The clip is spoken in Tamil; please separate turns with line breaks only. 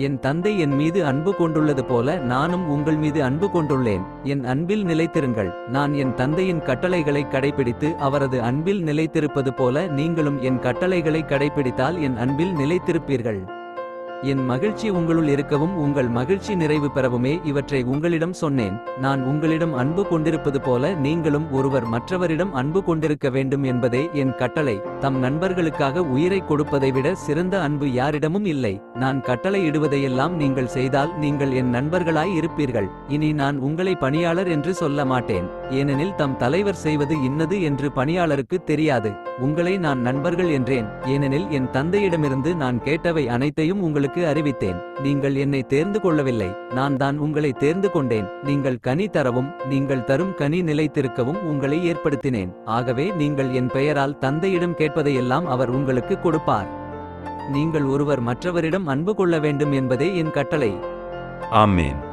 என் தந்தை என் மீது அன்பு கொண்டுள்ளது போல நானும் உங்கள் மீது அன்பு கொண்டுள்ளேன். என் அன்பில் நிலைத்திருங்கள். நான் என் தந்தையின் கட்டளைகளை கடைபிடித்து அவரது அன்பில் நிலைத்திருப்பது போல நீங்களும் என் கட்டளைகளை கடைபிடித்தால் என் அன்பில் நிலைத்திருப்பீர்கள். என் மகிழ்ச்சி உங்களுள் இருக்கவும் உங்கள் மகிழ்ச்சி நிறைவு பெறவுமே இவற்றை உங்களிடம் சொன்னேன். நான் உங்களிடம் அன்பு கொண்டிருப்பது போல நீங்களும் ஒருவர் மற்றவரிடம் அன்பு கொண்டிருக்க வேண்டும் என்பதே என் கட்டளை. தம் நண்பர்களுக்காக உயிரை கொடுப்பதை விட சிறந்த அன்பு யாரிடமும் இல்லை. நான் கட்டளை இடுவதையெல்லாம் நீங்கள் செய்தால் நீங்கள் என் நண்பர்களாய் இருப்பீர்கள். இனி நான் உங்களை பணியாளர் என்று சொல்ல மாட்டேன். ஏனெனில் தம் தலைவர் செய்வது இன்னது என்று பணியாளருக்கு தெரியாது. உங்களை நான் நண்பர்கள் என்றேன். ஏனெனில் என் தந்தையிடமிருந்து நான் கேட்டவை அனைத்தையும் உங்களுக்கு அறிவித்தேன். நீங்கள் என்னை தேர்ந்து கொள்ளவில்லை. நான் தான் உங்களை தேர்ந்து கொண்டேன். நீங்கள் கனி தரவும் நீங்கள் தரும் கனி நிலைத்திருக்கவும் உங்களை ஏற்படுத்தினேன். ஆகவே நீங்கள் என் பெயரால் தந்தையிடம் கேட்பதையெல்லாம் அவர் உங்களுக்கு கொடுப்பார். நீங்கள் ஒருவர் மற்றவரிடம் அன்பு கொள்ள வேண்டும் என்பதே என் கட்டளை.
ஆமேன்.